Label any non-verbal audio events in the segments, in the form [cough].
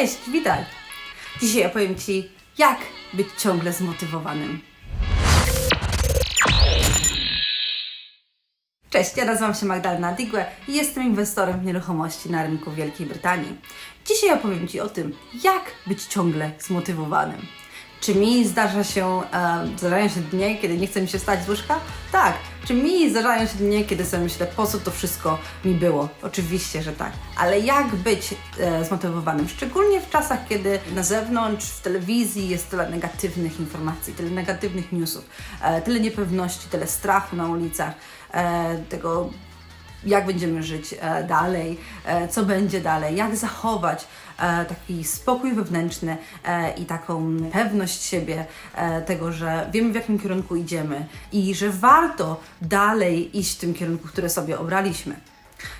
Cześć, witaj! Dzisiaj opowiem Ci, jak być ciągle zmotywowanym. Cześć, ja nazywam się Magdalena Digwe i jestem inwestorem w nieruchomości na rynku Wielkiej Brytanii. Dzisiaj opowiem Ci o tym, jak być ciągle zmotywowanym. Czy mi zdarza się, e, zdarzają się dnie, kiedy nie chce mi się stać z łóżka? Tak. Czy mi zdarzają się dnie, kiedy sobie myślę, po co to wszystko mi było? Oczywiście, że tak. Ale jak być e, zmotywowanym? Szczególnie w czasach, kiedy na zewnątrz, w telewizji jest tyle negatywnych informacji, tyle negatywnych newsów, e, tyle niepewności, tyle strachu na ulicach, e, tego jak będziemy żyć e, dalej, e, co będzie dalej, jak zachować e, taki spokój wewnętrzny i taką pewność siebie, tego, że wiemy w jakim kierunku idziemy i że warto dalej iść w tym kierunku, który sobie obraliśmy.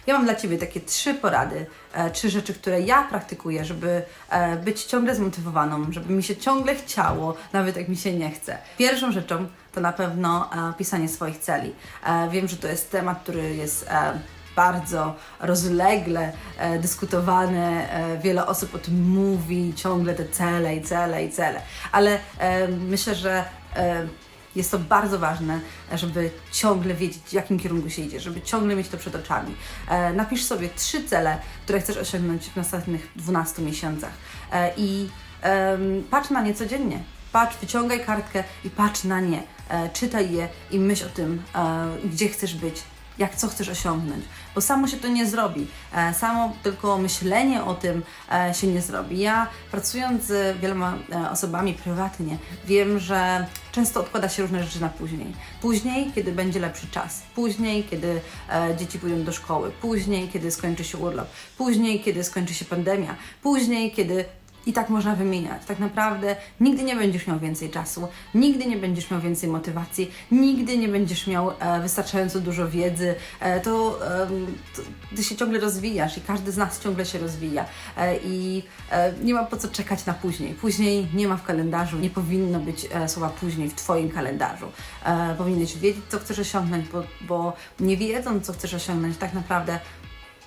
Ja mam dla Ciebie takie trzy porady, e, trzy rzeczy, które ja praktykuję, żeby e, być ciągle zmotywowaną, żeby mi się ciągle chciało, nawet jak mi się nie chce. Pierwszą rzeczą to na pewno e, pisanie swoich celi. E, wiem, że to jest temat, który jest e, bardzo rozlegle e, dyskutowany, e, wiele osób o tym mówi, ciągle te cele i cele i cele, ale e, myślę, że e, jest to bardzo ważne, żeby ciągle wiedzieć, w jakim kierunku się idzie, żeby ciągle mieć to przed oczami. E, napisz sobie trzy cele, które chcesz osiągnąć w następnych 12 miesiącach e, i em, patrz na nie codziennie. Patrz, wyciągaj kartkę i patrz na nie. E, czytaj je i myśl o tym, e, gdzie chcesz być, jak co chcesz osiągnąć, bo samo się to nie zrobi. E, samo tylko myślenie o tym e, się nie zrobi. Ja pracując z wieloma e, osobami prywatnie, wiem, że często odkłada się różne rzeczy na później. Później, kiedy będzie lepszy czas, później, kiedy dzieci pójdą do szkoły, później, kiedy skończy się urlop, później, kiedy skończy się pandemia, później, kiedy i tak można wymieniać. Tak naprawdę nigdy nie będziesz miał więcej czasu, nigdy nie będziesz miał więcej motywacji, nigdy nie będziesz miał e, wystarczająco dużo wiedzy. E, to, em, to ty się ciągle rozwijasz i każdy z nas ciągle się rozwija. E, I e, nie ma po co czekać na później. Później nie ma w kalendarzu, nie powinno być e, słowa później w Twoim kalendarzu. E, powinieneś wiedzieć, co chcesz osiągnąć, bo, bo nie wiedząc, co chcesz osiągnąć, tak naprawdę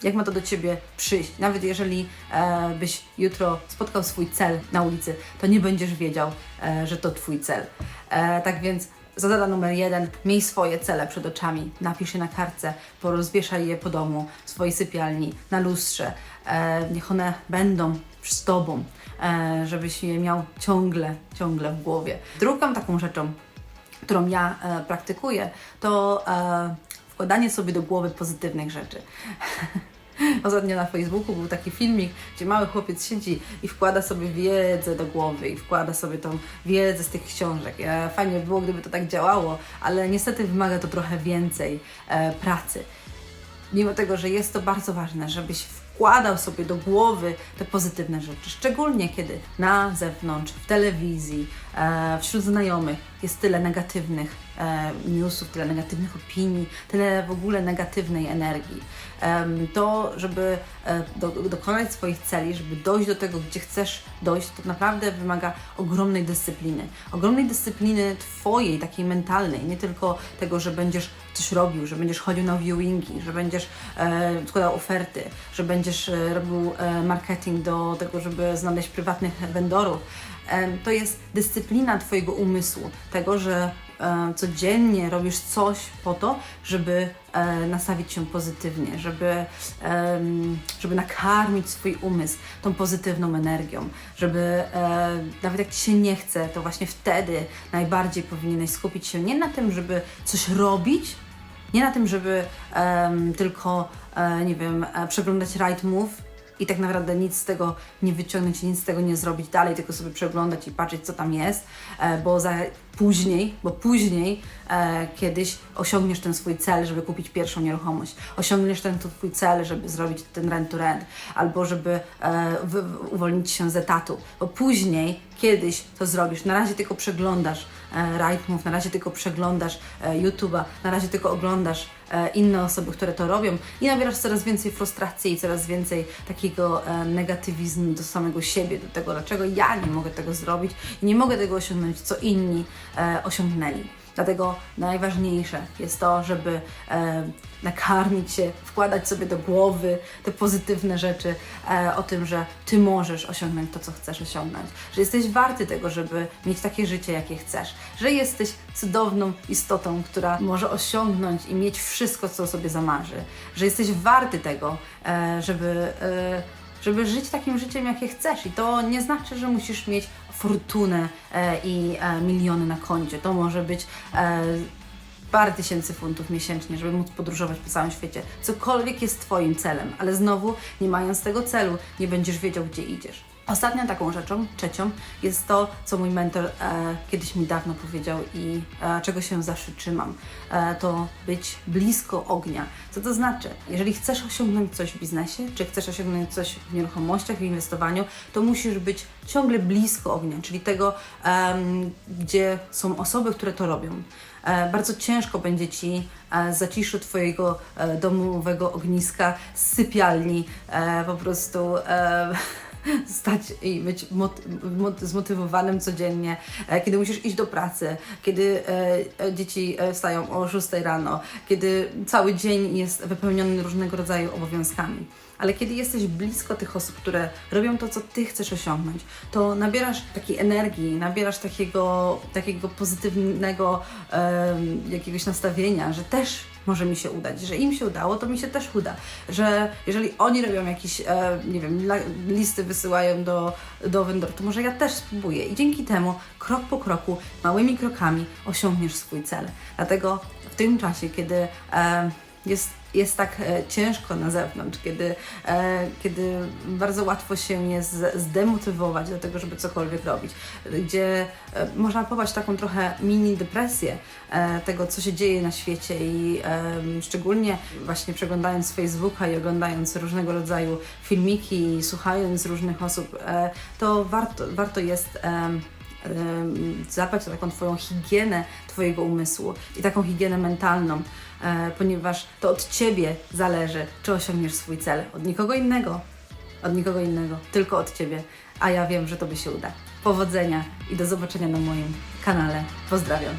jak ma to do Ciebie przyjść. Nawet jeżeli e, byś jutro spotkał swój cel na ulicy, to nie będziesz wiedział, e, że to Twój cel. E, tak więc zadana numer jeden, miej swoje cele przed oczami, napisz je na kartce, porozwieszaj je po domu, w swojej sypialni, na lustrze. E, niech one będą z Tobą, e, żebyś je miał ciągle, ciągle w głowie. Drugą taką rzeczą, którą ja e, praktykuję, to e, wkładanie sobie do głowy pozytywnych rzeczy. [laughs] Ostatnio na Facebooku był taki filmik, gdzie mały chłopiec siedzi i wkłada sobie wiedzę do głowy i wkłada sobie tą wiedzę z tych książek. E, Fajnie by było, gdyby to tak działało, ale niestety wymaga to trochę więcej e, pracy mimo tego, że jest to bardzo ważne, żebyś wkładał sobie do głowy te pozytywne rzeczy, szczególnie kiedy na zewnątrz, w telewizji, e, wśród znajomych jest tyle negatywnych e, newsów, tyle negatywnych opinii, tyle w ogóle negatywnej energii. Em, to, żeby e, do, dokonać swoich celi, żeby dojść do tego, gdzie chcesz dojść, to naprawdę wymaga ogromnej dyscypliny. Ogromnej dyscypliny Twojej, takiej mentalnej, nie tylko tego, że będziesz coś robił, że będziesz chodził na viewingi, że będziesz e, składał oferty, że będziesz e, robił e, marketing do tego, żeby znaleźć prywatnych vendorów. To jest dyscyplina Twojego umysłu, tego, że e, codziennie robisz coś po to, żeby e, nastawić się pozytywnie, żeby, żeby nakarmić swój umysł tą pozytywną energią, żeby e, nawet jak Ci się nie chce, to właśnie wtedy najbardziej powinieneś skupić się nie na tym, żeby coś robić, nie na tym, żeby tylko, nie wiem, przeglądać right move i tak naprawdę nic z tego nie wyciągnąć, nic z tego nie zrobić dalej, tylko sobie przeglądać i patrzeć, co tam jest, e, bo za później, bo później e, kiedyś osiągniesz ten swój cel, żeby kupić pierwszą nieruchomość, osiągniesz ten twój cel, żeby zrobić ten rent to rent, albo żeby e, uwolnić się z etatu, bo później kiedyś to zrobisz. Na razie tylko przeglądasz e, Rightmove, na razie tylko przeglądasz e, YouTube'a, na razie tylko oglądasz inne osoby, które to robią i nabierasz coraz więcej frustracji i coraz więcej takiego e, negatywizmu do samego siebie, do tego, dlaczego ja nie mogę tego zrobić i nie mogę tego osiągnąć, co inni e, osiągnęli. Dlatego najważniejsze jest to, żeby e, nakarmić się, wkładać sobie do głowy te pozytywne rzeczy e, o tym, że Ty możesz osiągnąć to, co chcesz osiągnąć, że jesteś warty tego, żeby mieć takie życie, jakie chcesz, że jesteś cudowną istotą, która może osiągnąć i mieć wszystko, co sobie zamarzy, że jesteś warty tego, e, żeby. E, żeby żyć takim życiem, jakie chcesz. I to nie znaczy, że musisz mieć fortunę e, i e, miliony na koncie. To może być e, parę tysięcy funtów miesięcznie, żeby móc podróżować po całym świecie. Cokolwiek jest Twoim celem, ale znowu, nie mając tego celu, nie będziesz wiedział, gdzie idziesz. Ostatnią taką rzeczą, trzecią, jest to, co mój mentor e, kiedyś mi dawno powiedział i e, czego się zawsze trzymam. E, to być blisko ognia. Co to znaczy? Jeżeli chcesz osiągnąć coś w biznesie, czy chcesz osiągnąć coś w nieruchomościach, w inwestowaniu, to musisz być ciągle blisko ognia, czyli tego, em, gdzie są osoby, które to robią. E, bardzo ciężko będzie Ci e, Twojego e, domowego ogniska z sypialni e, po prostu e, [laughs] stać i być mot, mot, zmotywowanym codziennie, e, kiedy musisz iść do pracy, kiedy e, e, dzieci wstają o 6 rano, kiedy cały dzień jest wypełniony różnego rodzaju obowiązkami. Ale kiedy jesteś blisko tych osób, które robią to, co ty chcesz osiągnąć, to nabierasz takiej energii, nabierasz takiego, takiego pozytywnego jakiegoś nastawienia, że też może mi się udać, że im się udało, to mi się też uda, że jeżeli oni robią jakieś, nie wiem, listy wysyłają do, do vendor, to może ja też spróbuję i dzięki temu krok po kroku, małymi krokami osiągniesz swój cel. Dlatego w tym czasie, kiedy e, jest, jest tak e, ciężko na zewnątrz, kiedy, e, kiedy bardzo łatwo się jest zdemotywować do tego, żeby cokolwiek robić, gdzie e, można popaść taką trochę mini depresję tego, co się dzieje na świecie i szczególnie właśnie przeglądając Facebooka i oglądając różnego rodzaju filmiki i słuchając różnych osób, to warto, warto jest zadbać o taką Twoją higienę Twojego umysłu i taką higienę mentalną, e, ponieważ to od Ciebie zależy, czy osiągniesz swój cel. Od nikogo innego, od nikogo innego, tylko od Ciebie, a ja wiem, że Tobie się uda. Powodzenia i do zobaczenia na moim kanale. Pozdrawiam.